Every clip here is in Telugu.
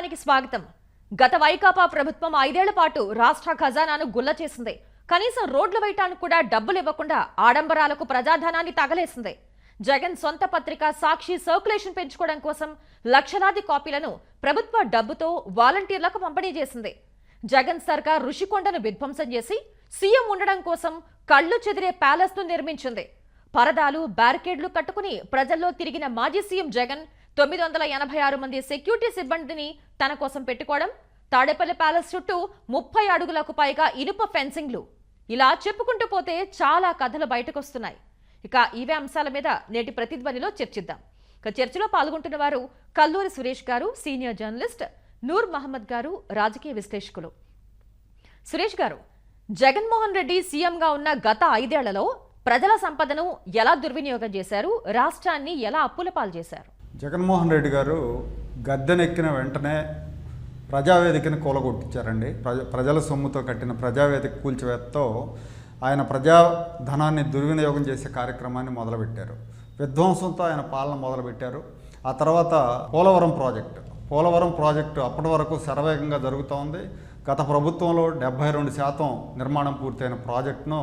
కార్యక్రమానికి స్వాగతం. గత వైకాపా ప్రభుత్వం ఐదేళ్ళ పాటు రాష్ట్ర ఖజానాను గుల్ల చేసింది. కనీసం రోడ్లు వేయటానికి కూడా డబ్బులు ఇవ్వకుండా ఆడంబరాలకు ప్రజాధనాన్ని తగలేసింది. జగన్ సొంత పత్రిక సాక్షి సర్క్యులేషన్ పెంచుకోవడం కోసం లక్షలాది కాపీలను ప్రభుత్వ డబ్బుతో వాలంటీర్లకు పంపిణీ చేసింది. జగన్ సర్కార్ ఋషికొండను విధ్వంసం చేసి సీఎం ఉండడం కోసం కళ్ళు చెదిరే ప్యాలెస్ను నిర్మించింది. పరదాలు బ్యారికేడ్లు కట్టుకుని ప్రజల్లో తిరిగిన మాజీ సీఎం జగన్ తొమ్మిది వందల ఎనభై ఆరు మంది సెక్యూరిటీ సిబ్బందిని తన కోసం పెట్టుకోవడం తాడేపల్లి ప్యాలెస్ చుట్టూ ముప్పై అడుగులకు పైగా ఇనుప ఫెన్సింగ్లు. ఇలా చెప్పుకుంటూ పోతే చాలా కథలు బయటకొస్తున్నాయి. ఇక ఇవే అంశాల మీద నేటి ప్రతిధ్వనిలో చర్చిద్దాం. ఇక చర్చలో పాల్గొంటున్న వారు కల్లూరి సురేష్ గారు సీనియర్ జర్నలిస్ట్ నూర్ మహమ్మద్ గారు రాజకీయ విశ్లేషకులు. సురేష్ గారు జగన్మోహన్ రెడ్డి సీఎంగా ఉన్న గత ఐదేళ్ళలో ప్రజల సంపదను ఎలా దుర్వినియోగం చేశారు? రాష్ట్రాన్ని ఎలా అప్పుల పాలు చేశారు? జగన్మోహన్ రెడ్డి గారు గద్దెనెక్కిన వెంటనే ప్రజావేదికను కూలగొట్టించారండి. ప్రజ ప్రజల సొమ్ముతో కట్టిన ప్రజావేదిక కూల్చివేతతో ఆయన ప్రజాధనాన్ని దుర్వినియోగం చేసే కార్యక్రమాన్ని మొదలుపెట్టారు. విధ్వంసంతో ఆయన పాలన మొదలుపెట్టారు. ఆ తర్వాత పోలవరం ప్రాజెక్టు పోలవరం ప్రాజెక్టు అప్పటి వరకు శరవేగంగా జరుగుతూ ఉంది గత ప్రభుత్వంలో డెబ్బై రెండు శాతం నిర్మాణం పూర్తయిన ప్రాజెక్టును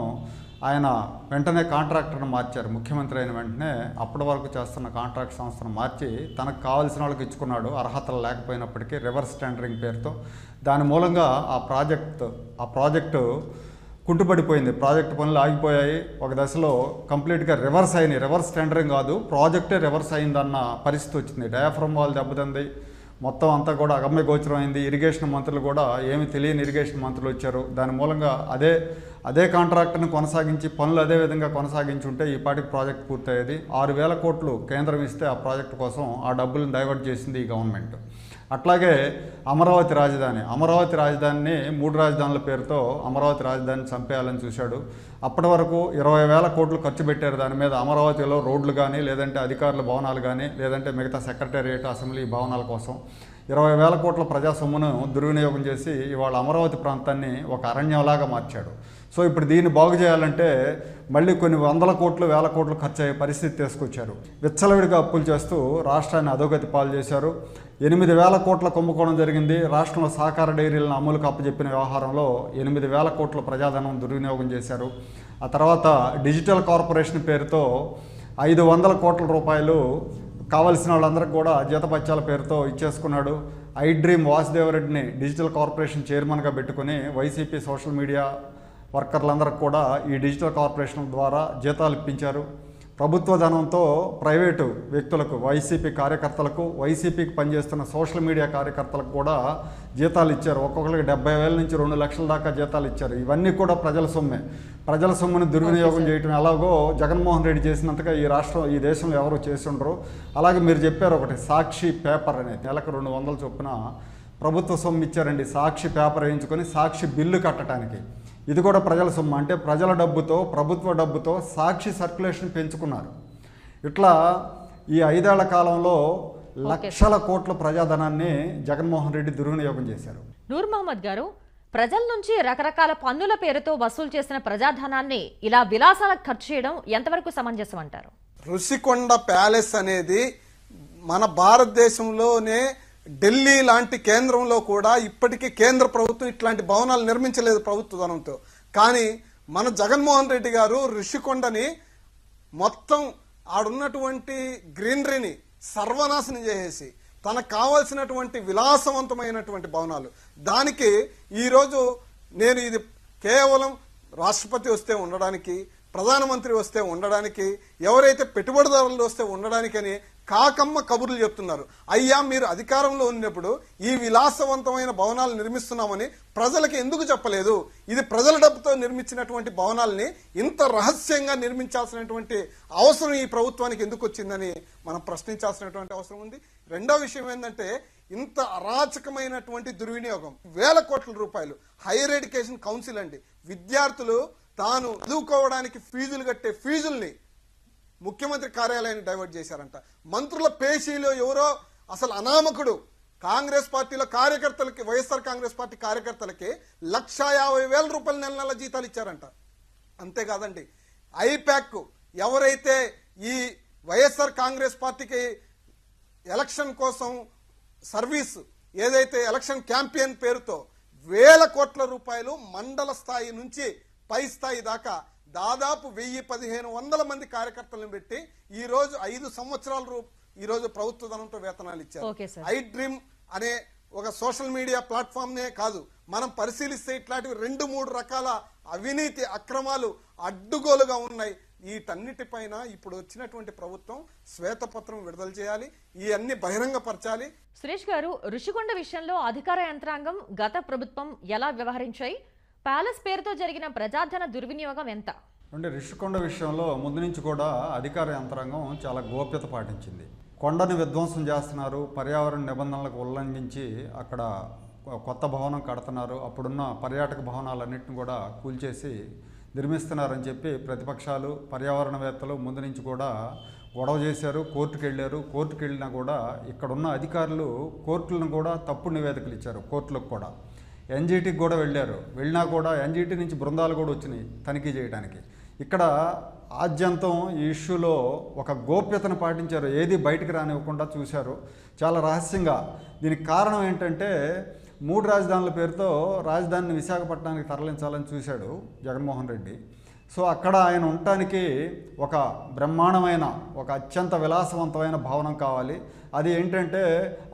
ఆయన వెంటనే కాంట్రాక్టర్ను మార్చారు. ముఖ్యమంత్రి అయిన వెంటనే అప్పటి వరకు చేస్తున్న కాంట్రాక్ట్ సంస్థను మార్చి తనకు కావాల్సిన వాళ్ళకి ఇచ్చుకున్నాడు. అర్హతలు లేకపోయినప్పటికీ రివర్స్ టెండరింగ్ పేరుతో. దాని మూలంగా ఆ ప్రాజెక్ట్ ఆ ప్రాజెక్టు కుంటుపడిపోయింది. ప్రాజెక్ట్ పనులు ఆగిపోయాయి. ఒక దశలో కంప్లీట్గా రివర్స్ అయినాయి. రివర్స్ టెండరింగ్ కాదు ప్రాజెక్టే రివర్స్ అయిందన్న పరిస్థితి వచ్చింది. డయాఫ్రమ్ వాల్ దెబ్బతింది. మొత్తం అంతా కూడా అగమ్య గోచరం అయింది. ఇరిగేషన్ మంత్రులు కూడా ఏమి తెలియని ఇరిగేషన్ మంత్రులు వచ్చారు. దాని మూలంగా అదే అదే కాంట్రాక్ట్ను కొనసాగించి పనులు అదే విధంగా కొనసాగించి ఉంటే ఈ పాటికి ప్రాజెక్ట్ పూర్తయ్యేది. ఆరు వేల కోట్లు కేంద్రం ఇస్తే ఆ ప్రాజెక్ట్ కోసం ఆ డబ్బులను డైవర్ట్ చేసింది ఈ గవర్నమెంట్. అట్లాగే అమరావతి రాజధాని అమరావతి రాజధానిని మూడు రాజధానుల పేరుతో అమరావతి రాజధానిని చంపేయాలని చూశాడు. అప్పటి వరకు ఇరవై వేల కోట్లు ఖర్చు పెట్టారు. దాని మీద అమరావతిలో రోడ్లు కానీ లేదంటే అధికారుల భవనాలు కానీ లేదంటే మిగతా సెక్రటేరియట్ అసెంబ్లీ భవనాల కోసం ఇరవై వేల కోట్ల ప్రజా సొమ్మును దుర్వినియోగం చేసి ఇవాళ అమరావతి ప్రాంతాన్ని ఒక అరణ్యంలాగా మార్చాడు. సో ఇప్పుడు దీన్ని బాగు చేయాలంటే మళ్ళీ కొన్ని వందల కోట్లు వేల కోట్లు ఖర్చు అయ్యే పరిస్థితి తీసుకొచ్చారు. విచ్చలవిడిగా అప్పులు చేస్తూ రాష్ట్రాన్ని అధోగతి పాలు చేశారు. ఎనిమిది వేల కోట్ల కుంభకోణం జరిగింది. రాష్ట్రంలో సహకార డైరీలను అమలుకు అప్పచెప్పిన వ్యవహారంలో ఎనిమిది వేల కోట్ల ప్రజాధనం దుర్వినియోగం చేశారు. ఆ తర్వాత డిజిటల్ కార్పొరేషన్ పేరుతో ఐదు వందల కోట్ల రూపాయలు కావలసిన వాళ్ళందరికీ కూడా జీతపత్యాల పేరుతో ఇచ్చేసుకున్నాడు. ఐ డ్రీమ్ వాసుదేవరెడ్డిని డిజిటల్ కార్పొరేషన్ చైర్మన్గా పెట్టుకుని వైసీపీ సోషల్ మీడియా వర్కర్లందరికీ కూడా ఈ డిజిటల్ కార్పొరేషన్ ద్వారా జీతాలు ఇప్పించారు. ప్రభుత్వ ధనంతో ప్రైవేటు వ్యక్తులకు వైసీపీ కార్యకర్తలకు వైసీపీకి పనిచేస్తున్న సోషల్ మీడియా కార్యకర్తలకు కూడా జీతాలు ఇచ్చారు. ఒక్కొక్కరికి డెబ్బై వేల నుంచి రెండు లక్షల దాకా జీతాలు ఇచ్చారు. ఇవన్నీ కూడా ప్రజల సొమ్మే. ప్రజల సొమ్ముని దుర్వినియోగం చేయటం ఎలాగో జగన్మోహన్ రెడ్డి చేసినంతగా ఈ రాష్ట్రం ఈ దేశంలో ఎవరు చేసి ఉండరు అలాగే మీరు చెప్పారు ఒకటి సాక్షి పేపర్ అనేది నెలకు రెండు వందల చొప్పున ప్రభుత్వ సొమ్ము ఇచ్చారండి. సాక్షి పేపర్ వేయించుకొని సాక్షి బిల్లు కట్టడానికి ఇది కూడా ప్రజల సొమ్ము. అంటే ప్రజల డబ్బుతో ప్రభుత్వ డబ్బుతో సాక్షి సర్క్యులేషన్ పెంచుకున్నారు. ఇట్లా ఈ ఐదేళ్ళ కాలంలో లక్షల కోట్ల ప్రజాధనాన్ని జగన్మోహన్ రెడ్డి దుర్వినియోగం చేశారు. నూర్ మహమ్మద్ గారు ప్రజల నుంచి రకరకాల పన్నుల పేరుతో వసూలు చేసిన ప్రజాధనాన్ని ఇలా విలాసాలకు ఖర్చు చేయడం ఎంతవరకు సమంజసం అంటారు ఋషికొండ ప్యాలెస్ అనేది మన భారతదేశంలోనే ఢిల్లీ లాంటి కేంద్రంలో కూడా ఇప్పటికీ కేంద్ర ప్రభుత్వం ఇట్లాంటి భవనాలు నిర్మించలేదు ప్రభుత్వ ధనంతో కానీ మన జగన్మోహన్ రెడ్డి గారు ఋషికొండని మొత్తం ఆడున్నటువంటి గ్రీనరీని సర్వనాశనం చేసేసి తనకు కావాల్సినటువంటి విలాసవంతమైనటువంటి భవనాలు. దానికి ఈరోజు నేను ఇది కేవలం రాష్ట్రపతి వస్తే ఉండడానికి ప్రధానమంత్రి వస్తే ఉండడానికి ఎవరైతే పెట్టుబడిదారులు వస్తే ఉండడానికని కాకమ్మ కబుర్లు చెప్తున్నారు. అయ్యా మీరు అధికారంలో ఉన్నప్పుడు ఈ విలాసవంతమైన భవనాలు నిర్మిస్తున్నామని ప్రజలకు ఎందుకు చెప్పలేదు? ఇది ప్రజల డబ్బుతో నిర్మించినటువంటి భవనాలని ఇంత రహస్యంగా నిర్మించాల్సినటువంటి అవసరం ఈ ప్రభుత్వానికి ఎందుకు వచ్చిందని మనం ప్రశ్నించాల్సినటువంటి అవసరం ఉంది. రెండో విషయం ఏంటంటే ఇంత అరాచకమైనటువంటి దుర్వినియోగం. వేల కోట్ల రూపాయలు. హైయర్ ఎడ్యుకేషన్ కౌన్సిల్ అండి. విద్యార్థులు తాను చదువుకోవడానికి ఫీజులు కట్టే ఫీజుల్ని ముఖ్యమంత్రి కార్యాలయాన్ని డైవర్ట్ చేశారంట. మంత్రుల పేషీలో ఎవరో అసలు అనామకుడు కాంగ్రెస్ పార్టీలో కార్యకర్తలకి వైఎస్ఆర్ కాంగ్రెస్ పార్టీ కార్యకర్తలకి లక్ష యాభై వేల రూపాయల నెల నెల జీతాలు ఇచ్చారంట. అంతేకాదండి ఐప్యాక్ ఎవరైతే ఈ వైఎస్ఆర్ కాంగ్రెస్ పార్టీకి ఎలక్షన్ కోసం సర్వీస్ ఏదైతే ఎలక్షన్ క్యాంపెయిన్ పేరుతో వేల కోట్ల రూపాయలు మండల స్థాయి నుంచి పై స్థాయి దాకా దాదాపు వెయ్యి పదిహేను వందల మంది కార్యకర్తలను పెట్టి ఈ రోజు ఐదు సంవత్సరాల రూ ఈ రోజు ప్రభుత్వ ధనంతో వేతనాలు ఇచ్చారు. ఐ డ్రీమ్ అనే ఒక సోషల్ మీడియా ప్లాట్ఫామ్ నే కాదు మనం పరిశీలిస్తే ఇట్లాంటివి రెండు మూడు రకాల అవినీతి అక్రమాలు అడ్డుగోలుగా ఉన్నాయి. వీటన్నిటిపైన ఇప్పుడు వచ్చినటువంటి ప్రభుత్వం శ్వేతపత్రం విడుదల చేయాలి ఈ అన్ని బహిరంగపరచాలి. సురేష్ గారు ఋషికొండ విషయంలో అధికార యంత్రాంగం గత ప్రభుత్వం ఎలా వ్యవహరించాయి? ప్యాలెస్ పేరుతో జరిగిన ప్రజాధన దుర్వినియోగం ఎంత? అంటే రిషికొండ విషయంలో ముందు నుంచి కూడా అధికార యంత్రాంగం చాలా గోప్యత పాటించింది. కొండను విధ్వంసం చేస్తున్నారు పర్యావరణ నిబంధనలకు ఉల్లంఘించి అక్కడ కొత్త భవనం కడుతున్నారు అప్పుడున్న పర్యాటక భవనాలన్నింటిని కూడా కూల్చేసి నిర్మిస్తున్నారని చెప్పి ప్రతిపక్షాలు పర్యావరణవేత్తలు ముందు నుంచి కూడా గొడవ చేశారు కోర్టుకు వెళ్ళారు కోర్టుకు వెళ్ళినా కూడా ఇక్కడున్న అధికారులు కోర్టులను కూడా తప్పుడు నివేదికలు ఇచ్చారు కోర్టులకు కూడా. ఎన్జీటీకి కూడా వెళ్ళారు. వెళ్ళినా కూడా ఎన్జీటీ నుంచి బృందాలు కూడా వచ్చినాయి తనిఖీ చేయడానికి. ఇక్కడ ఆద్యంతం ఈ ఇష్యూలో ఒక గోప్యతను పాటించారు. ఏది బయటికి రానివ్వకుండా చూశారు. చాలా రహస్యంగా. దీనికి కారణం ఏంటంటే మూడు రాజధానుల పేరుతో రాజధానిని విశాఖపట్నానికి తరలించాలని చూశాడు జగన్మోహన్ రెడ్డి. సో అక్కడ ఆయన ఉండటానికి ఒక బ్రహ్మాండమైన ఒక అత్యంత విలాసవంతమైన భవనం కావాలి. అది ఏంటంటే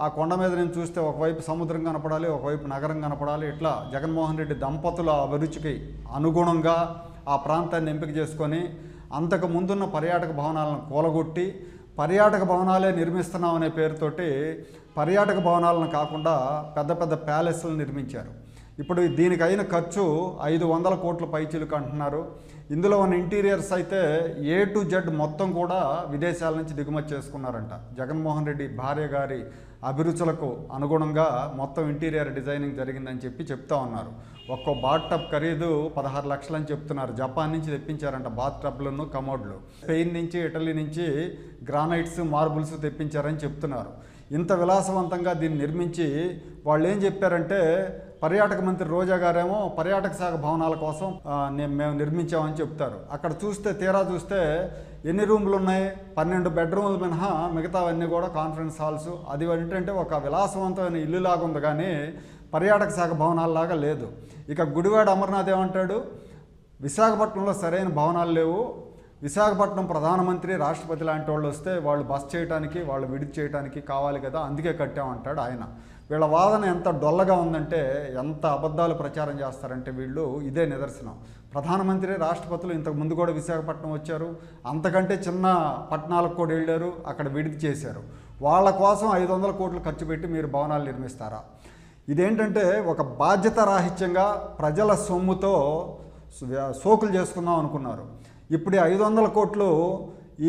ఆ కొండ మీద నేను చూస్తే ఒకవైపు సముద్రం కనపడాలి ఒకవైపు నగరం కనపడాలి. ఇట్లా జగన్మోహన్ రెడ్డి దంపతుల అభిరుచికి అనుగుణంగా ఆ ప్రాంతాన్ని ఎంపిక చేసుకొని అంతకు ముందున్న పర్యాటక భవనాలను కూలగొట్టి పర్యాటక భవనాలే నిర్మిస్తున్నాం అనే పేరుతోటి పర్యాటక భవనాలను కాకుండా పెద్ద పెద్ద ప్యాలెస్లను నిర్మించారు. ఇప్పుడు దీనికైన ఖర్చు ఐదు వందల కోట్ల పైచీలకు అంటున్నారు. ఇందులో ఉన్న ఇంటీరియర్స్ అయితే ఏ టు జెడ్ మొత్తం కూడా విదేశాల నుంచి దిగుమతి చేసుకున్నారంట. జగన్మోహన్ రెడ్డి భార్య గారి అభిరుచులకు అనుగుణంగా మొత్తం ఇంటీరియర్ డిజైనింగ్ జరిగిందని చెప్పి చెప్తా ఉన్నారు. ఒక్కో బాత్ టబ్ ఖరీదు పదహారు లక్షలని చెప్తున్నారు. జపాన్ నుంచి తెప్పించారంట బాత్ టబ్లను కమోడ్లు. స్పెయిన్ నుంచి ఇటలీ నుంచి గ్రానైట్స్ మార్బుల్స్ తెప్పించారని చెప్తున్నారు. ఇంత విలాసవంతంగా దీన్ని నిర్మించి వాళ్ళు ఏం చెప్పారంటే పర్యాటక మంత్రి రోజా గారేమో పర్యాటక శాఖ భవనాల కోసం మేము నిర్మించామని చెప్తారు. అక్కడ చూస్తే తీరా చూస్తే ఎన్ని రూమ్లు ఉన్నాయి? పన్నెండు బెడ్రూమ్లు మినహా మిగతావన్నీ కూడా కాన్ఫరెన్స్ హాల్స్. అది ఏంటంటే ఒక విలాసవంతమైన ఇల్లు లాగా ఉంది కానీ పర్యాటక శాఖ భవనాల్లాగా లేదు. ఇక గుడివాడ అమర్నాథ్ ఏమంటాడు? విశాఖపట్నంలో సరైన భవనాలు లేవు. విశాఖపట్నం ప్రధానమంత్రి రాష్ట్రపతి లాంటి వాళ్ళు వస్తే వాళ్ళు బస్ చేయడానికి వాళ్ళు విడిది చేయడానికి కావాలి కదా అందుకే కట్టామంటాడు ఆయన. వీళ్ళ వాదన ఎంత డొల్లగా ఉందంటే ఎంత అబద్ధాలు ప్రచారం చేస్తారంటే వీళ్ళు ఇదే నిదర్శనం. ప్రధానమంత్రి రాష్ట్రపతులు ఇంతకు ముందు కూడా విశాఖపట్నం వచ్చారు. అంతకంటే చిన్న పట్టణాలకు కూడా వెళ్ళారు. అక్కడ విడిది చేశారు. వాళ్ళ కోసం ఐదు వందల కోట్లు ఖర్చు పెట్టి మీరు భవనాలు నిర్మిస్తారా? ఇదేంటంటే ఒక బాధ్యత రాహిత్యంగా ప్రజల సొమ్ముతో సోకులు చేసుకుందాం అనుకున్నారు. ఇప్పుడు ఐదు వందల కోట్లు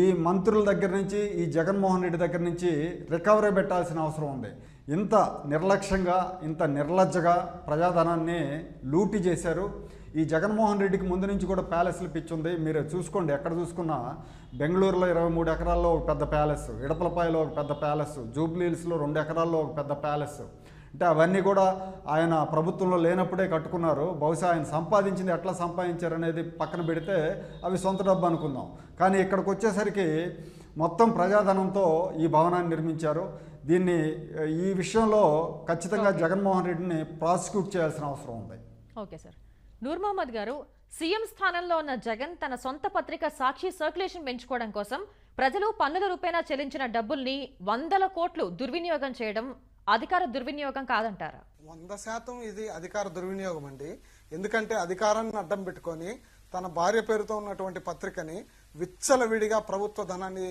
ఈ మంత్రుల దగ్గర నుంచి ఈ జగన్మోహన్ రెడ్డి దగ్గర నుంచి రికవరీ పెట్టాల్సిన అవసరం ఉంది. ఇంత నిర్లక్ష్యంగా ఇంత నిర్లజ్జగా ప్రజాధనాన్ని లూటి చేశారు. ఈ జగన్మోహన్ రెడ్డికి ముందు నుంచి కూడా ప్యాలెస్లు పిచ్చుంది మీరు చూసుకోండి ఎక్కడ చూసుకున్నా బెంగళూరులో ఇరవై మూడు ఎకరాల్లో ఒక పెద్ద ప్యాలెస్ ఇడపలపాయలో ఒక పెద్ద ప్యాలెస్ జూబ్లీహిల్స్లో రెండు ఎకరాల్లో ఒక పెద్ద ప్యాలెస్. అంటే అవన్నీ కూడా ఆయన ప్రభుత్వంలో లేనప్పుడే కట్టుకున్నారు. బహుశా ఆయన సంపాదించింది ఎట్లా సంపాదించారు అనేది పక్కన పెడితే అవి సొంత డబ్బు అనుకుందాం. కానీ ఇక్కడికి వచ్చేసరికి మొత్తం ప్రజాధనంతో ఈ భవనాన్ని నిర్మించారు. దీన్ని ఈ విషయంలో ఖచ్చితంగా జగన్మోహన్ రెడ్డిని ప్రాసిక్యూట్ చేయాల్సిన అవసరం ఉంది. Okay sir. నూర్ మహమ్మద్ గారు సీఎం స్థానంలో ఉన్న జగన్ తన సొంత పత్రిక సాక్షి సర్క్యులేషన్ పెంచుకోవడం కోసం ప్రజలు పన్నుల రూపేణా చెల్లించిన డబ్బుల్ని వందల కోట్లు దుర్వినియోగం చేయడం అధికార దుర్వినియోగం కాదంటారా? వంద శాతం ఇది అధికార దుర్వినియోగం అండి. ఎందుకంటే అధికారాన్ని అడ్డం పెట్టుకొని తన భార్య పేరుతో ఉన్నటువంటి పత్రికని విచ్చలవిడిగా ప్రభుత్వ ధనాన్ని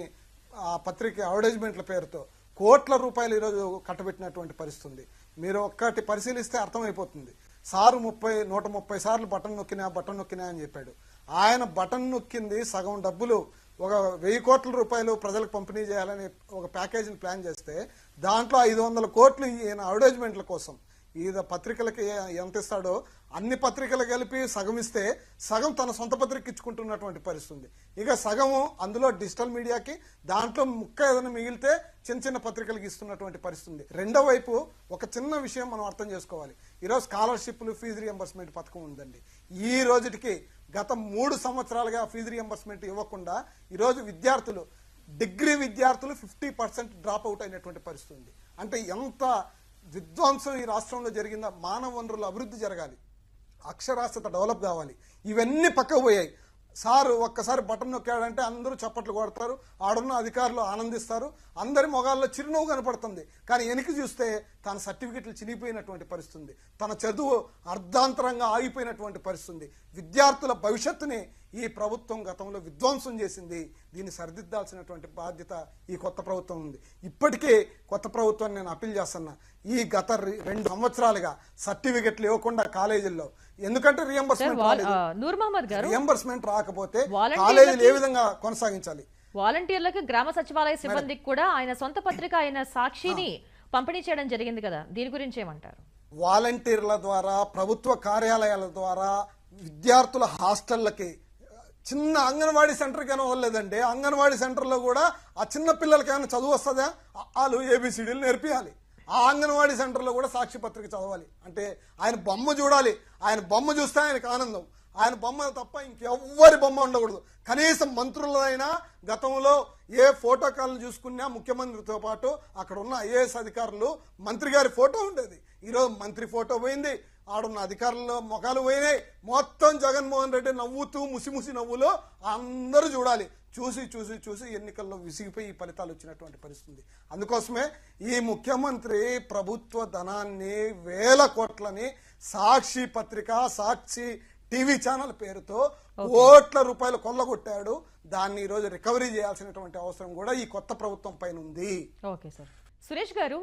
ఆ పత్రిక అడ్వర్టైజ్మెంట్ల పేరుతో కోట్ల రూపాయలు ఈరోజు కట్టబెట్టినటువంటి పరిస్థితి ఉంది. మీరు ఒక్కటి పరిశీలిస్తే అర్థమైపోతుంది. సారు ముప్పై నూట ముప్పై సార్లు బటన్ నొక్కినా బటన్ నొక్కినా అని చెప్పాడు. ఆయన బటన్ నొక్కింది సగం డబ్బులు ఒక వెయ్యి కోట్ల రూపాయలు ప్రజలకు పంపిణీ చేయాలని ఒక ప్యాకేజీని ప్లాన్ చేస్తే దాంట్లో ఐదు వందల కోట్లు ఈయన అడ్వర్టైజ్మెంట్ల కోసం ఈయన పత్రికలకి ఎంత ఇస్తాడో అన్ని పత్రికలు కలిపి సగం ఇస్తే సగం తన సొంత పత్రిక ఇచ్చుకుంటున్నటువంటి పరిస్థితి ఉంది. ఇక సగము అందులో డిజిటల్ మీడియాకి దాంట్లో ముక్క ఏదైనా మిగిలితే చిన్న చిన్న పత్రికలకు ఇస్తున్నటువంటి పరిస్థితి ఉంది. రెండో వైపు ఒక చిన్న విషయం మనం అర్థం చేసుకోవాలి. ఈరోజు స్కాలర్షిప్లు ఫీజు రియంబర్స్మెంట్ పథకం ఉందండి. ఈ రోజుటికి గత మూడు సంవత్సరాలుగా ఫీజు రియంబర్స్మెంట్ ఇవ్వకుండా ఈరోజు విద్యార్థులు డిగ్రీ విద్యార్థులు ఫిఫ్టీ పర్సెంట్ డ్రాప్ అవుట్ అయినటువంటి పరిస్థితి ఉంది. అంటే ఎంత విధ్వంసం ఈ రాష్ట్రంలో జరిగిందా మానవ వనరుల అభివృద్ధి జరగాలి. అక్షరాస్యత డెవలప్ కావాలి. ఇవన్నీ పక్కకు పోయాయి. సారు ఒక్కసారి బటన్ నొక్కాడంటే అందరూ చప్పట్లు కొడతారు ఆడున్న అధికారులు ఆనందిస్తారు అందరి మొగాల్లో చిరునవ్వు కనపడుతుంది. కానీ వెనక్కి చూస్తే తన సర్టిఫికెట్లు చినిగిపోయినటువంటి పరిస్థితి ఉంది తన చదువు అర్ధాంతరంగా ఆగిపోయినటువంటి పరిస్థితి విద్యార్థుల భవిష్యత్తుని ఈ ప్రభుత్వం గతంలో విధ్వంసం చేసింది. దీన్ని సరిదిద్దాల్సినటువంటి బాధ్యత ఈ కొత్త ప్రభుత్వం ఉంది. ఇప్పటికే కొత్త ప్రభుత్వాన్ని నేను అప్పీల్ చేస్తున్నా. ఈ గత రెండు సంవత్సరాలుగా సర్టిఫికెట్లు ఇవ్వకుండా కాలేజీల్లో. ఎందుకంటే రియంబర్స్మెంట్ రియంబర్స్మెంట్ రాకపోతే కాలేజీలు ఏ విధంగా కొనసాగించాలి? వాలంటీర్లకు గ్రామ సచివాలయ సిబ్బందికి కూడా ఆయన సొంత పత్రిక ఆయన సాక్షిని పంపిణీ చేయడం జరిగింది కదా. దీని గురించి ఏమంటారు? వాలంటీర్ల ద్వారా ప్రభుత్వ కార్యాలయాల ద్వారా విద్యార్థుల హాస్టళ్ళకి చిన్న అంగన్వాడీ సెంటర్కి అయినా వెళ్ళలేదండి అంగన్వాడీ సెంటర్లో కూడా ఆ చిన్న పిల్లలకైనా చదువు వస్తుందా? వాళ్ళు ఏబిసిడీలు నేర్పియాలి. ఆ అంగన్వాడీ సెంటర్లో కూడా సాక్షి పత్రిక చదవాలి. అంటే ఆయన బొమ్మ చూడాలి. ఆయన బొమ్మ చూస్తే ఆయనకు ఆనందం. ఆయన బొమ్మ తప్ప ఇంకెవ్వరి బొమ్మ ఉండకూడదు. కనీసం మంత్రులైనా గతంలో ఏ ఫోటో కాలను చూసుకున్నా ముఖ్యమంత్రితో పాటు అక్కడ ఉన్న ఐఏఎస్ అధికారులు మంత్రి గారి ఫోటో ఉండేది. ఈరోజు మంత్రి ఫోటో పోయింది. ఆడున్న అధికారుల ముఖాలు పోయినాయి. మొత్తం జగన్మోహన్ రెడ్డి నవ్వుతూ ముసిముసి నవ్వులో అందరూ చూడాలి. చూసి చూసి చూసి ఎన్నికల్లో విసిగిపోయి ఈ ఫలితాలు వచ్చినటువంటి పరిస్థితి. ఉంది. అందుకోసమే ఈ ముఖ్యమంత్రి ప్రభుత్వ ధనాన్ని వేల కోట్లని సాక్షి పత్రిక సాక్షి టీవీ ఛానల్ పేరుతో కోట్ల రూపాయలు కొల్లగొట్టాడు. దాన్ని ఈరోజు రికవరీ చేయాల్సినటువంటి అవసరం కూడా ఈ కొత్త ప్రభుత్వం పైన ఉంది. Okay sir. సురేష్ గారు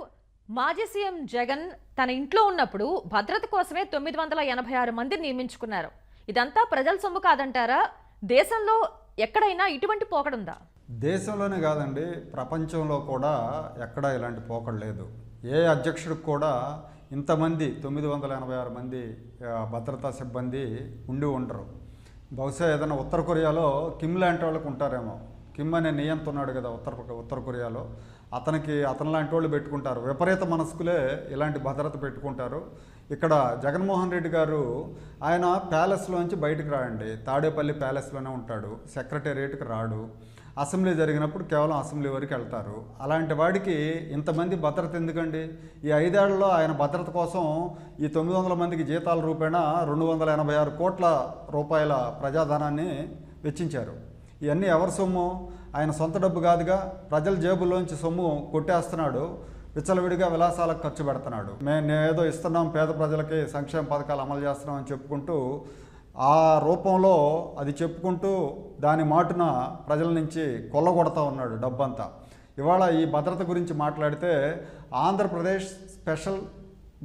మాజీ సీఎం జగన్ తన ఇంట్లో ఉన్నప్పుడు భద్రత కోసమే తొమ్మిది వందల ఎనభై ఆరు మందిని నియమించుకున్నారు. ఇదంతా ప్రజల సొమ్ము కాదంటారా? దేశంలో ఎక్కడైనా ఇటువంటి పోకడుందా? దేశంలోనే కాదండి ప్రపంచంలో కూడా ఎక్కడా ఇలాంటి పోకడ లేదు. ఏ అధ్యక్షుడికి కూడా ఇంతమంది తొమ్మిది వందల ఎనభై ఆరు మంది భద్రతా సిబ్బంది ఉండి ఉండరు. బహుశా ఏదైనా ఉత్తర కొరియాలో కిమ్ లాంటి వాళ్ళకు ఉంటారేమో. కిమ్ అనే నియంత ఉన్నాడు కదా ఉత్తర ఉత్తర కొరియాలో. అతనికి అతను లాంటి వాళ్ళు పెట్టుకుంటారు. విపరీత మనస్కులే ఇలాంటి భద్రత పెట్టుకుంటారు. ఇక్కడ జగన్మోహన్ రెడ్డి గారు ఆయన ప్యాలెస్లోంచి బయటకు రాయండి తాడేపల్లి ప్యాలెస్లోనే ఉంటాడు. సెక్రటేరియట్కి రాడు. అసెంబ్లీ జరిగినప్పుడు కేవలం అసెంబ్లీ వరకు వెళ్తారు. అలాంటి వాడికి ఇంతమంది భద్రత ఎందుకండి? ఈ ఐదేళ్ళలో ఆయన భద్రత కోసం ఈ తొమ్మిది వందల మందికి జీతాల రూపేణా రెండు వందల ఎనభై ఆరు కోట్ల రూపాయల ప్రజాధనాన్ని వెచ్చించారు. ఇవన్నీ ఎవరి సొమ్ము? ఆయన సొంత డబ్బు కాదుగా ప్రజల జేబుల్లోంచి సొమ్ము కొట్టేస్తున్నాడు. విచ్చలవిడిగా విలాసాలకు ఖర్చు పెడుతున్నాడు. మేము ఏదో ఇస్తున్నాం పేద ప్రజలకి సంక్షేమ పథకాలు అమలు చేస్తున్నాం అని చెప్పుకుంటూ ఆ రూపంలో అది చెప్పుకుంటూ దాని మాటున ప్రజల నుంచి కొల్లగొడతా ఉన్నాడు డబ్బంతా. ఇవాళ ఈ భద్రత గురించి మాట్లాడితే ఆంధ్రప్రదేశ్ స్పెషల్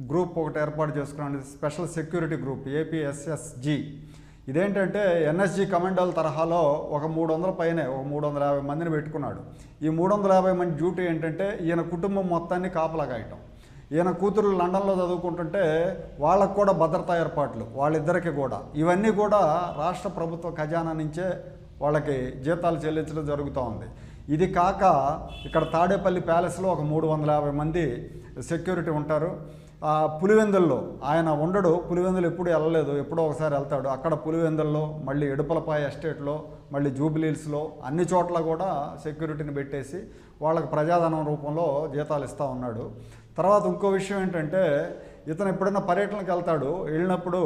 గ్రూప్ ఒకటి ఏర్పాటు చేసుకున్నాడు స్పెషల్ సెక్యూరిటీ గ్రూప్ ఏపీఎస్ఎస్జి. ఇదేంటంటే ఎన్ఎస్జి కమాండోల తరహాలో ఒక మూడు వందల పైనే ఒక మూడు వందల యాభై మందిని పెట్టుకున్నాడు. ఈ మూడు వందల యాభై మంది డ్యూటీ ఏంటంటే ఈయన కుటుంబం మొత్తాన్ని కాపలా కాయటం. ఈయన కూతురు లండన్లో చదువుకుంటుంటే వాళ్ళకు కూడా భద్రతా ఏర్పాట్లు వాళ్ళిద్దరికి కూడా. ఇవన్నీ కూడా రాష్ట్ర ప్రభుత్వ ఖజానా నుంచే వాళ్ళకి జీతాలు చెల్లించడం జరుగుతూ ఉంది. ఇది కాక ఇక్కడ తాడేపల్లి ప్యాలెస్లో ఒక మూడు వందల యాభై మంది సెక్యూరిటీ ఉంటారు. పులివెందుల్లో ఆయన ఉండడు పులివెందులు ఎప్పుడు వెళ్ళలేదు ఎప్పుడో ఒకసారి వెళ్తాడు. అక్కడ పులివెందుల్లో మళ్ళీ ఎడుపలపాయ ఎస్టేట్లో మళ్ళీ జూబిలీల్స్లో అన్ని చోట్ల కూడా సెక్యూరిటీని పెట్టేసి వాళ్ళకి ప్రజాధనం రూపంలో జీతాలు ఇస్తూ ఉన్నాడు. తర్వాత ఇంకో విషయం ఏంటంటే ఇతను ఎప్పుడైనా పర్యటనకు వెళ్తాడు వెళ్ళినప్పుడు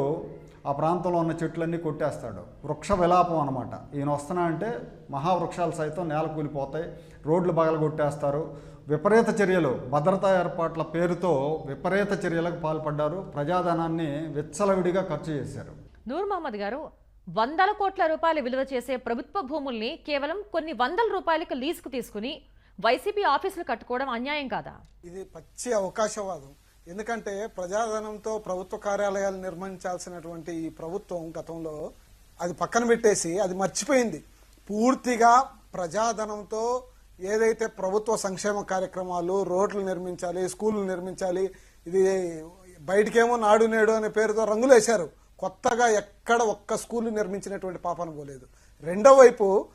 ఆ ప్రాంతంలో ఉన్న చెట్లన్నీ కొట్టేస్తాడు. వృక్ష విలాపం అనమాట ఈయన వస్తున్నా అంటే మహావృక్షాలు సైతం నేల కూలిపోతాయి రోడ్లు బగలు కొట్టేస్తారు విపరీత చర్యలు. భద్రతా ఏర్పాట్ల పేరుతో విపరీత చర్యలకు పాల్పడ్డారు. ప్రజాధనాన్ని విచ్చలవిడిగా ఖర్చు చేశారు. నూర్ మహమ్మద్ గారు వందల కోట్ల రూపాయలు విలువ చేసే ప్రభుత్వ భూముల్ని కేవలం కొన్ని వందల రూపాయలకు లీజుకు తీసుకుని వైసీపీ ఆఫీసులు కట్టుకోవడం అన్యాయం కాదా? ఇది పచ్చి అవకాశవాదం. ఎందుకంటే ప్రజాధనంతో ప్రభుత్వ కార్యాలయాలు నిర్మించాల్సినటువంటి ఈ ప్రభుత్వం గతంలో అది పక్కన పెట్టేసి అది మర్చిపోయింది. పూర్తిగా ప్రజాధనంతో ఏదైతే ప్రభుత్వ సంక్షేమ కార్యక్రమాలు రోడ్లు నిర్మించాలి స్కూళ్ళు నిర్మించాలి ఇది బయటికేమో నాడు నేడు అనే పేరుతో రంగులు వేశారు. కొత్తగా ఎక్కడ ఒక్క స్కూల్ నిర్మించినటువంటి పాపన పోలేదు. రెండో వైపు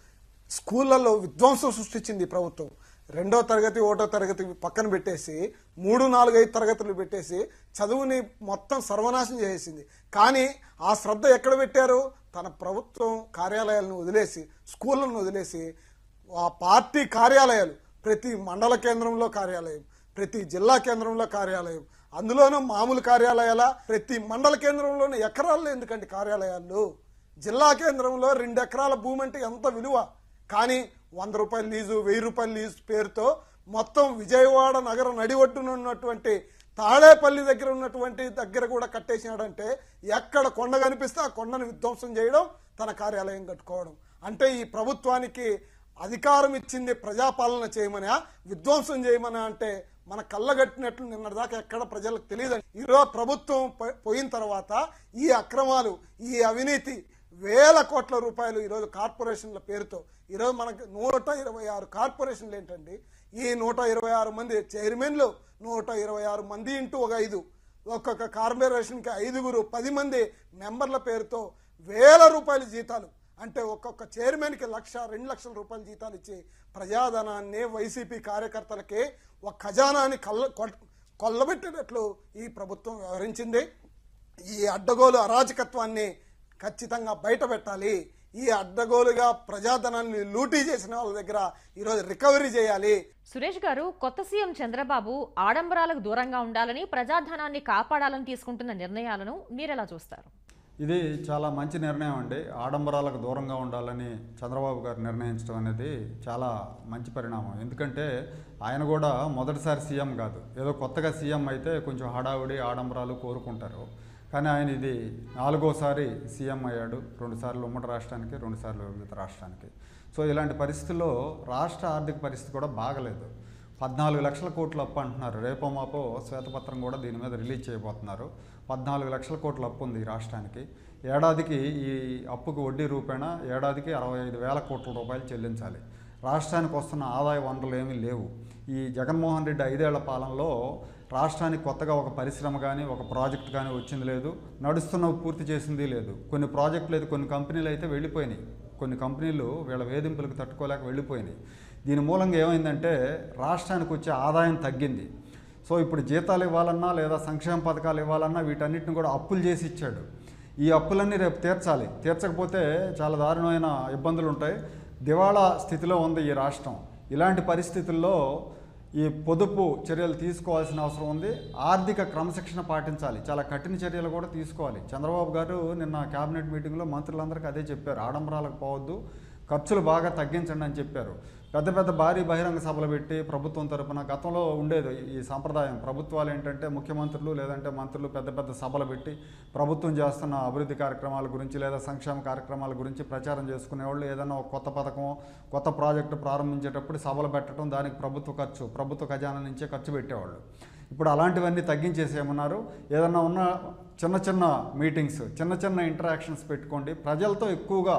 స్కూళ్ళల్లో విధ్వంసం సృష్టించింది ప్రభుత్వం. రెండో తరగతి ఒకటో తరగతి పక్కన పెట్టేసి మూడు నాలుగు ఐదు తరగతులు పెట్టేసి చదువుని మొత్తం సర్వనాశనం చేసేసింది. కానీ ఆ శ్రద్ధ ఎక్కడ పెట్టారు? తన ప్రభుత్వం కార్యాలయాలను వదిలేసి స్కూళ్ళను వదిలేసి ఆ పార్టీ కార్యాలయాలు ప్రతి మండల కేంద్రంలో కార్యాలయం ప్రతి జిల్లా కేంద్రంలో కార్యాలయం అందులోనూ మామూలు కార్యాలయాల ప్రతి మండల కేంద్రంలోనూ ఎకరాల్లో ఎందుకండి కార్యాలయాలు? జిల్లా కేంద్రంలో రెండు ఎకరాల భూమి అంటే ఎంత విలువ? కానీ వంద రూపాయల లీజు వెయ్యి రూపాయల లీజు పేరుతో మొత్తం విజయవాడ నగర నడివడ్డున ఉన్నటువంటి తాడేపల్లి దగ్గర ఉన్నటువంటి దగ్గర కూడా కట్టేసినాడంటే ఎక్కడ కొండ కనిపిస్తే ఆ కొండను విధ్వంసం చేయడం తన కార్యాలయం కట్టుకోవడం. అంటే ఈ ప్రభుత్వానికి అధికారం ఇచ్చింది ప్రజాపాలన చేయమని విధ్వంసం చేయమని అంటే మన కళ్ళగట్టినట్లు నిన్నటిదాకా ఎక్కడ ప్రజలకు తెలియదు ఈరోజు ప్రభుత్వం పో- పోయిన తర్వాత ఈ అక్రమాలు ఈ అవినీతి వేల కోట్ల రూపాయలు ఈరోజు కార్పొరేషన్ల పేరుతో ఈరోజు మనకు నూట ఇరవై ఆరు కార్పొరేషన్లు ఏంటండి? ఈ నూట ఇరవై ఆరు మంది చైర్మన్లు నూట ఇరవై ఆరు మంది ఇంటూ ఒక ఐదు ఒక్కొక్క కార్పొరేషన్కి ఐదుగురు పది మంది మెంబర్ల పేరుతో వేల రూపాయల జీతాలు అంటే ఒక్కొక్క చైర్మన్కి లక్ష రెండు లక్షల రూపాయల జీతాలు ఇచ్చి ప్రజాధనాన్ని వైసీపీ కార్యకర్తలకి ఒక ఖజానాన్ని కళ్ళ కొల్- కొల్లబెట్టినట్లు ఈ ప్రభుత్వం వివరించింది ఈ అడ్డగోలు అరాచకత్వాన్ని ఖచ్చితంగా బయటపెట్టాలి. ఈ అడ్డగోలుగా ప్రజాధనాన్ని లూటీ చేసిన వాళ్ళ దగ్గర ఈరోజు రికవరీ చేయాలి. సురేష్ గారు కొత్త సీఎం చంద్రబాబు ఆడంబరాలకు దూరంగా ఉండాలని ప్రజాధనాన్ని కాపాడాలని తీసుకుంటున్న నిర్ణయాలను మీరెలా చూస్తారు? ఇది చాలా మంచి నిర్ణయం అండి. ఆడంబరాలకు దూరంగా ఉండాలని చంద్రబాబు గారు నిర్ణయించడం అనేది చాలా మంచి పరిణామం. ఎందుకంటే ఆయన కూడా మొదటిసారి సీఎం కాదు. ఏదో కొత్తగా సీఎం అయితే కొంచెం హడావుడి ఆడంబరాలు కోరుకుంటారు. కానీ ఆయన ఇది నాలుగోసారి సీఎం అయ్యాడు. రెండుసార్లు ఉమ్మడి రాష్ట్రానికి రెండుసార్లు వివిధ రాష్ట్రానికి. సో ఇలాంటి పరిస్థితుల్లో రాష్ట్ర ఆర్థిక పరిస్థితి కూడా బాగలేదు. పద్నాలుగు లక్షల కోట్లు అప్పు అంటున్నారు. రేపో మాపో శ్వేతపత్రం కూడా దీని మీద రిలీజ్ చేయబోతున్నారు. పద్నాలుగు లక్షల కోట్ల అప్పు ఉంది ఈ రాష్ట్రానికి. ఏడాదికి ఈ అప్పుకు వడ్డీ రూపేణ ఏడాదికి అరవై ఐదు వేల కోట్ల రూపాయలు చెల్లించాలి. రాష్ట్రానికి వస్తున్న ఆదాయ వనరులు ఏమీ లేవు. ఈ జగన్మోహన్ రెడ్డి ఐదేళ్ళ పాలనలో రాష్ట్రానికి కొత్తగా ఒక పరిశ్రమ కానీ ఒక ప్రాజెక్ట్ కానీ వచ్చింది లేదు. నడుస్తున్న పూర్తి చేసింది లేదు. కొన్ని ప్రాజెక్టులు అయితే కొన్ని కంపెనీలు అయితే వెళ్ళిపోయినాయి. కొన్ని కంపెనీలు వీళ్ళ వేధింపులకు తట్టుకోలేక వెళ్ళిపోయినాయి. దీని మూలంగా ఏమైందంటే రాష్ట్రానికి వచ్చే ఆదాయం తగ్గింది. సో ఇప్పుడు జీతాలు ఇవ్వాలన్నా లేదా సంక్షేమ పథకాలు ఇవ్వాలన్నా వీటన్నిటిని కూడా అప్పులు చేసి ఇచ్చాడు. ఈ అప్పులన్నీ రేపు తీర్చాలి. తీర్చకపోతే చాలా దారుణమైన ఇబ్బందులు ఉంటాయి. దివాళా స్థితిలో ఉంది ఈ రాష్ట్రం. ఇలాంటి పరిస్థితుల్లో ఈ పొదుపు చర్యలు తీసుకోవాల్సిన అవసరం ఉంది. ఆర్థిక క్రమశిక్షణ పాటించాలి. చాలా కఠిన చర్యలు కూడా తీసుకోవాలి. చంద్రబాబు గారు నిన్న కేబినెట్ మీటింగ్లో మంత్రులందరికీ అదే చెప్పారు. ఆడంబరాలకు పోవద్దు. ఖర్చులు బాగా తగ్గించండి అని చెప్పారు. పెద్ద పెద్ద భారీ బహిరంగ సభలు పెట్టి ప్రభుత్వం తరపున గతంలో ఉండేది ఈ సాంప్రదాయం. ప్రభుత్వాలు ఏంటంటే ముఖ్యమంత్రులు లేదంటే మంత్రులు పెద్ద పెద్ద సభలు పెట్టి ప్రభుత్వం చేస్తున్న అభివృద్ధి కార్యక్రమాల గురించి లేదా సంక్షేమ కార్యక్రమాల గురించి ప్రచారం చేసుకునేవాళ్ళు. ఏదైనా ఒక కొత్త పథకం కొత్త ప్రాజెక్టు ప్రారంభించేటప్పుడు సభలు పెట్టడం దానికి ప్రభుత్వ ఖర్చు ప్రభుత్వ ఖజానా నుంచే ఖర్చు పెట్టేవాళ్ళు. ఇప్పుడు అలాంటివన్నీ తగ్గించేసేమన్నారు ఏదన్నా ఉన్న చిన్న చిన్న మీటింగ్స్ చిన్న చిన్న ఇంటరాక్షన్స్ పెట్టుకోండి. ప్రజలతో ఎక్కువగా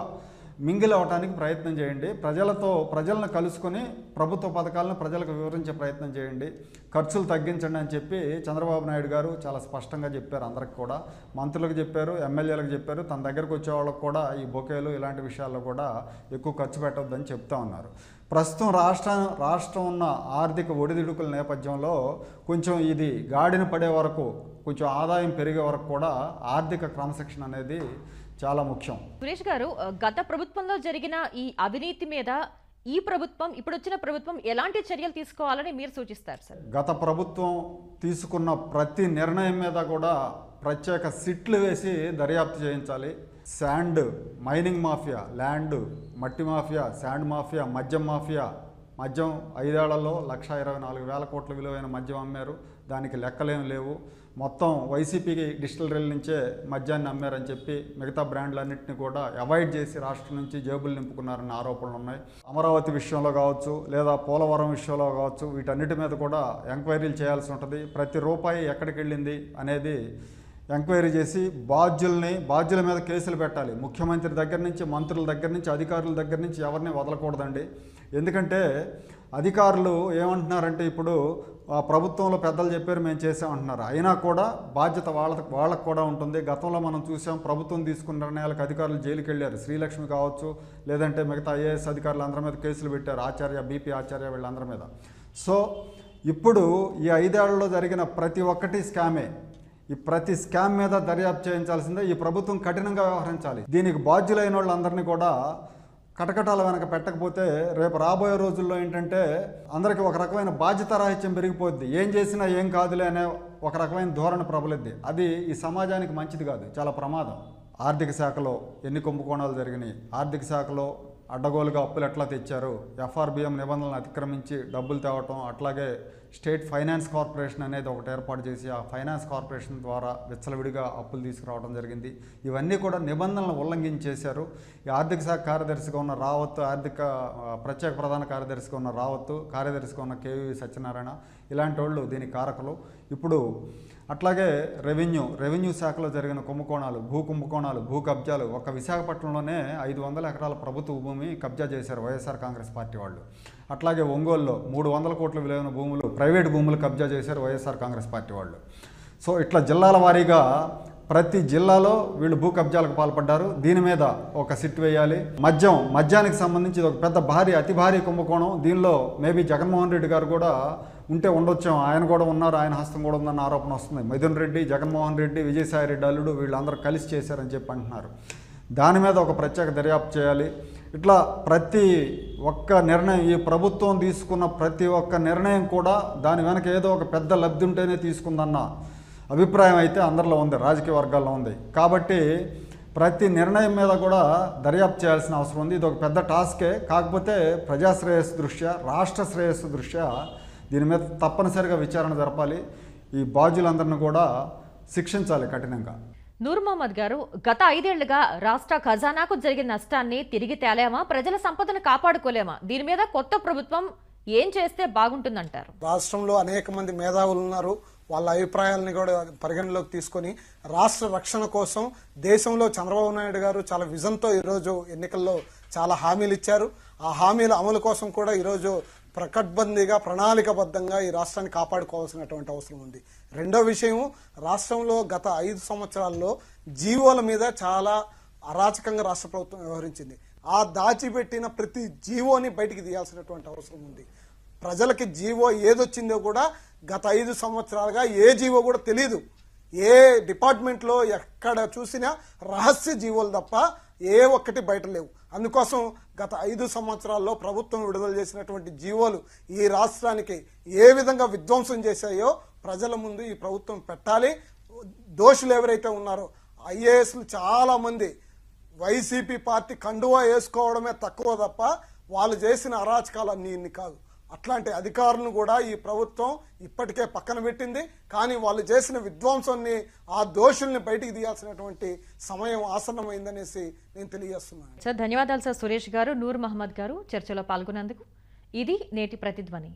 మింగిల్ అవ్వడానికి ప్రయత్నం చేయండి. ప్రజలతో ప్రజలను కలుసుకొని ప్రభుత్వ పథకాలను ప్రజలకు వివరించే ప్రయత్నం చేయండి. ఖర్చులు తగ్గించండి అని చెప్పి చంద్రబాబు నాయుడు గారు చాలా స్పష్టంగా చెప్పారు అందరికి కూడా. మంత్రులకు చెప్పారు ఎమ్మెల్యేలకు చెప్పారు. తన దగ్గరకు వచ్చే వాళ్ళకు కూడా ఈ బొకేలు ఇలాంటి విషయాల్లో కూడా ఎక్కువ ఖర్చు పెట్టొద్దని చెప్తా ఉన్నారు. ప్రస్తుతం రాష్ట్ర రాష్ట్రం ఉన్న ఆర్థిక ఒడిదుడుకుల నేపథ్యంలో కొంచెం ఇది గాడిన పడే వరకు కొంచెం ఆదాయం పెరిగే వరకు కూడా ఆర్థిక క్రమశిక్షణ అనేది చాలా ముఖ్యం. సురేష్ గారు గత ప్రభుత్వంలో జరిగిన ఈ అవినీతి మీద ఈ ప్రభుత్వం ఇప్పుడు వచ్చిన ప్రభుత్వం ఎలాంటి చర్యలు తీసుకోవాలని మీరు సూచిస్తారు సార్? గత ప్రభుత్వం తీసుకున్న ప్రతి నిర్ణయం మీద కూడా ప్రత్యేక సిట్లు వేసి దర్యాప్తు చేయించాలి. శాండ్ మైనింగ్ మాఫియా ల్యాండ్ మట్టి మాఫియా శాండ్ మాఫియా మద్యం మాఫియా మద్యం ఐదేళ్ళలో లక్ష ఇరవై నాలుగు వేల కోట్ల విలువైన మద్యం అమ్మారు. దానికి లెక్కలేం లేవు. మొత్తం వైసీపీకి డిస్టిలరీల నుంచే మద్యాన్ని అమ్మారని చెప్పి మిగతా బ్రాండ్లన్నింటినీ కూడా అవాయిడ్ చేసి రాష్ట్రం నుంచి జేబులు నింపుకున్నారన్న ఆరోపణలు ఉన్నాయి. అమరావతి విషయంలో కావచ్చు లేదా పోలవరం విషయంలో కావచ్చు వీటన్నిటి మీద కూడా ఎంక్వైరీలు చేయాల్సి ఉంటుంది. ప్రతి రూపాయి ఎక్కడికి వెళ్ళింది అనేది ఎంక్వైరీ చేసి బాధ్యుల్ని బాధ్యుల మీద కేసులు పెట్టాలి. ముఖ్యమంత్రి దగ్గర నుంచి మంత్రుల దగ్గర నుంచి అధికారుల దగ్గర నుంచి ఎవరిని వదలకూడదండి. ఎందుకంటే అధికారులు ఏమంటున్నారంటే ఇప్పుడు ప్రభుత్వంలో పెద్దలు చెప్పారు మేము చేసామంటున్నారు అయినా కూడా బాధ్యత వాళ్ళ వాళ్ళకు కూడా ఉంటుంది. గతంలో మనం చూసాం ప్రభుత్వం తీసుకున్న నిర్ణయాలకు అధికారులు జైలుకి వెళ్ళారు శ్రీలక్ష్మి కావచ్చు లేదంటే మిగతా ఐఏఎస్ అధికారులు అందరి మీద కేసులు పెట్టారు. ఆచార్య బీపీ ఆచార్య వీళ్ళందరి మీద. సో ఇప్పుడు ఈ ఐదేళ్ళలో జరిగిన ప్రతి ఒక్కటి స్కామే. ఈ ప్రతి స్కామ్ మీద దర్యాప్తు చేయించాల్సిందే ఈ ప్రభుత్వం కఠినంగా వ్యవహరించాలి. దీనికి బాధ్యులైన వాళ్ళందరినీ కూడా కటకటాల వెనక పెట్టకపోతే రేపు రాబోయే రోజుల్లో ఏంటంటే అందరికీ ఒక రకమైన బాధ్యత రాహిత్యం పెరిగిపోద్ది. ఏం చేసినా ఏం కాదులే అనే ఒక రకమైన ధోరణి ప్రబలిద్ది. అది ఈ సమాజానికి మంచిది కాదు. చాలా ప్రమాదం. ఆర్థిక శాఖలో ఎన్ని కుంభకోణాలు జరిగినాయి. ఆర్థిక శాఖలో అడ్డగోలుగా అప్పులు ఎట్లా తెచ్చారు? ఎఫ్ఆర్బిఎం నిబంధనలను అతిక్రమించి డబ్బులు తేవటం అట్లాగే స్టేట్ ఫైనాన్స్ కార్పొరేషన్ అనేది ఒకటి ఏర్పాటు చేసి ఆ ఫైనాన్స్ కార్పొరేషన్ ద్వారా విచ్చలవిడిగా అప్పులు తీసుకురావడం జరిగింది. ఇవన్నీ కూడా నిబంధనలను ఉల్లంఘించేశారు. ఈ ఆర్థిక శాఖ కార్యదర్శిగా ఉన్న రావత్ ఆర్థిక ప్రత్యేక ప్రధాన కార్యదర్శిగా ఉన్న రావత్ కార్యదర్శిగా ఉన్న కేవీ సత్యనారాయణ ఇలాంటి వాళ్ళు దీని కారకులు. ఇప్పుడు అట్లాగే రెవెన్యూ రెవెన్యూ శాఖలో జరిగిన కుంభకోణాలు భూ కుంభకోణాలు భూ కబ్జాలు ఒక విశాఖపట్నంలోనే ఐదు వందల ఎకరాల ప్రభుత్వ భూమి కబ్జా చేశారు వైఎస్ఆర్ కాంగ్రెస్ పార్టీ వాళ్ళు. అట్లాగే ఒంగోలులో మూడు వందల కోట్ల విలువైన భూములు ప్రైవేట్ భూములు కబ్జా చేశారు వైఎస్ఆర్ కాంగ్రెస్ పార్టీ వాళ్ళు. సో ఇట్లా జిల్లాల వారీగా ప్రతి జిల్లాలో వీళ్ళు భూ కబ్జాలకు పాల్పడ్డారు. దీని మీద ఒక సిట్ వేయాలి. మద్యం మద్యానికి సంబంధించి ఒక పెద్ద భారీ అతి భారీ కుంభకోణం. దీనిలో మేబీ జగన్మోహన్ రెడ్డి గారు కూడా ఉంటే ఉండొచ్చాం ఆయన కూడా ఉన్నారు ఆయన హస్తం కూడా ఉందన్న ఆరోపణ వస్తుంది. మిథున్ రెడ్డి జగన్మోహన్ రెడ్డి విజయసాయి రెడ్డి అల్లుడు వీళ్ళందరూ కలిసి చేశారని చెప్పి అంటున్నారు. దాని మీద ఒక ప్రత్యేక దర్యాప్తు చేయాలి. ఇట్లా ప్రతి ఒక్క నిర్ణయం ఈ ప్రభుత్వం తీసుకున్న ప్రతి ఒక్క నిర్ణయం కూడా దాని వెనక ఏదో ఒక పెద్ద లబ్ధి ఉంటేనే తీసుకుందన్న అభిప్రాయం అయితే అందరిలో ఉంది రాజకీయ వర్గాల్లో ఉంది. కాబట్టి ప్రతి నిర్ణయం మీద కూడా దర్యాప్తు చేయాల్సిన అవసరం ఉంది. ఇది ఒక పెద్ద టాస్కే. కాకపోతే ప్రజాశ్రేయస్సు దృష్ట్యా రాష్ట్ర శ్రేయస్సు దృష్ట్యా దీని మీద తప్పనిసరిగా విచారణ జరపాలి. ఈ బాధ్యులందరిని కూడా శిక్షించాలి కఠినంగా. నూర్ మహమ్మద్ గారు గత ఐదేళ్ళుగా రాష్ట్ర ఖజానాకు జరిగిన నష్టాన్ని తిరిగి తేలేమా? ప్రజల సంపదను కాపాడుకోలేమా? దీని మీద కొత్త ప్రభుత్వం ఏం చేస్తే బాగుంటుందంటారు? రాష్ట్రంలో అనేక మంది మేధావులు ఉన్నారు. వాళ్ళ అభిప్రాయాలను కూడా పరిగణలోకి తీసుకొని రాష్ట్ర రక్షణ కోసం దేశంలో చంద్రబాబు నాయుడు గారు చాలా విజన్తో ఈరోజు ఎన్నికల్లో చాలా హామీలు ఇచ్చారు. ఆ హామీల అమలు కోసం కూడా ఈరోజు ప్రకట్బందీగా ప్రణాళికబద్ధంగా ఈ రాష్ట్రాన్ని కాపాడుకోవాల్సినటువంటి అవసరం ఉంది. రెండో విషయం రాష్ట్రంలో గత ఐదు సంవత్సరాల్లో జీవోల మీద చాలా అరాచకంగా రాష్ట్ర ప్రభుత్వం వ్యవహరించింది. ఆ దాచిపెట్టిన ప్రతి జీవోని బయటికి తీయాల్సినటువంటి అవసరం ఉంది. ప్రజలకి జీవో ఏదొచ్చిందో కూడా గత ఐదు సంవత్సరాలుగా ఏ జీవో కూడా తెలియదు ఏ డిపార్ట్మెంట్లో ఎక్కడ చూసినా రహస్య జీవోలు తప్ప ఏ ఒక్కటి బయట లేవు. అందుకోసం గత ఐదు సంవత్సరాల్లో ప్రభుత్వం విడుదల చేసినటువంటి జీవోలు ఈ రాష్ట్రానికి ఏ విధంగా విధ్వంసం చేశాయో ప్రజల ముందు ఈ ప్రభుత్వం పెట్టాలి. దోషులు ఎవరైతే ఉన్నారో ఐఏఎస్లు చాలా మంది వైసీపీ పార్టీ కండువా వేసుకోవడమే తక్కువ తప్ప వాళ్ళు చేసిన అరాచకాలు అన్ని ఇన్ని కాదు. అట్లాంటి అధికారులను కూడా ఈ ప్రభుత్వం ఇప్పటికే పక్కన పెట్టింది. కానీ వాళ్ళు చేసిన విధ్వంసాన్ని ఆ దోషుల్ని బయటికి తీయాల్సినటువంటి సమయం ఆసన్నమైందనేసి నేను తెలియజేస్తున్నాను. సార్ ధన్యవాదాలు సార్ సురేష్ గారు నూర్ మహమ్మద్ గారు చర్చలో పాల్గొన్నందుకు. ఇది నేటి ప్రతిధ్వని.